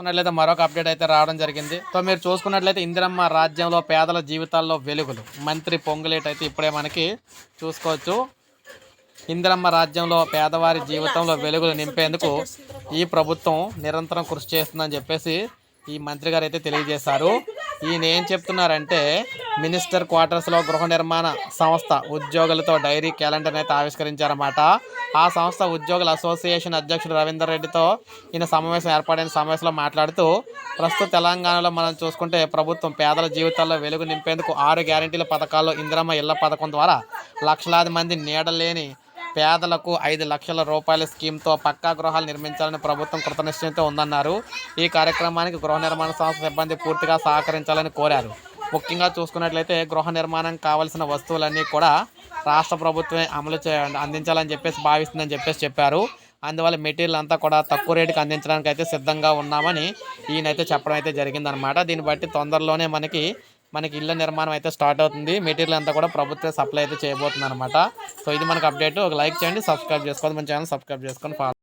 చూసుకున్నట్లయితే మరొక అప్డేట్ అయితే రావడం జరిగింది. సో మీరు చూసుకున్నట్లయితే ఇందిరమ్మ రాజ్యంలో పేదల జీవితాల్లో వెలుగులు. మంత్రి పొంగులేట్ అయితే ఇప్పుడే మనకి చూసుకోవచ్చు. ఇందిరమ్మ రాజ్యంలో పేదవారి జీవితంలో వెలుగులు నింపేందుకు ఈ ప్రభుత్వం నిరంతరం కృషి చేస్తుందని చెప్పేసి ఈ మంత్రి గారు అయితే తెలియజేశారు. ఈయన ఏం చెప్తున్నారంటే మినిస్టర్ క్వార్టర్స్లో గృహ నిర్మాణ సంస్థ ఉద్యోగులతో డైరీ క్యాలెండర్ అయితే ఆవిష్కరించారన్నమాట. ఆ సంస్థ ఉద్యోగుల అసోసియేషన్ అధ్యక్షుడు రవీందర్ రెడ్డితో ఈయన సమావేశం ఏర్పాటైన సమావేశంలో మాట్లాడుతూ ప్రస్తుత తెలంగాణలో మనం చూసుకుంటే ప్రభుత్వం పేదల జీవితాల్లో వెలుగు నింపేందుకు ఆరు గ్యారెంటీల పథకాల్లో ఇందిరమ్మ ఇళ్ళ పథకం ద్వారా లక్షలాది మంది నీడలేని పేదలకు ఐదు లక్షల రూపాయల స్కీమ్తో పక్కా గృహాలు నిర్మించాలని ప్రభుత్వం కృతనిశ్చయంతో ఉందన్నారు. ఈ కార్యక్రమానికి గృహ నిర్మాణ సంస్థ సిబ్బంది పూర్తిగా సహకరించాలని కోరారు. ముఖ్యంగా చూసుకున్నట్లయితే గృహ నిర్మాణం కావాల్సిన వస్తువులన్నీ కూడా రాష్ట్ర ప్రభుత్వమే అమలు చే అందించాలని చెప్పేసి భావిస్తుందని చెప్పేసి చెప్పారు. అందువల్ల మెటీరియల్ అంతా కూడా తక్కువ రేటుకి అందించడానికి అయితే సిద్ధంగా ఉన్నామని ఈయనైతే చెప్పడం అయితే జరిగిందనమాట. దీన్ని బట్టి తొందరలోనే మనకి మనకి ఇళ్ళ నిర్మాణం అయితే స్టార్ట్ అవుతుంది. మెటీరియల్ అంతా కూడా ప్రభుత్వం సప్లై అయితే చేయబోతుంది అనమాట సో ఇది మనకు అప్డేట్. ఒక లైక్ చేయండి సబ్స్క్రైబ్ చేసుకోండి. మన ఛానల్ సబ్స్క్రైబ్ చేసుకొని ఫాలో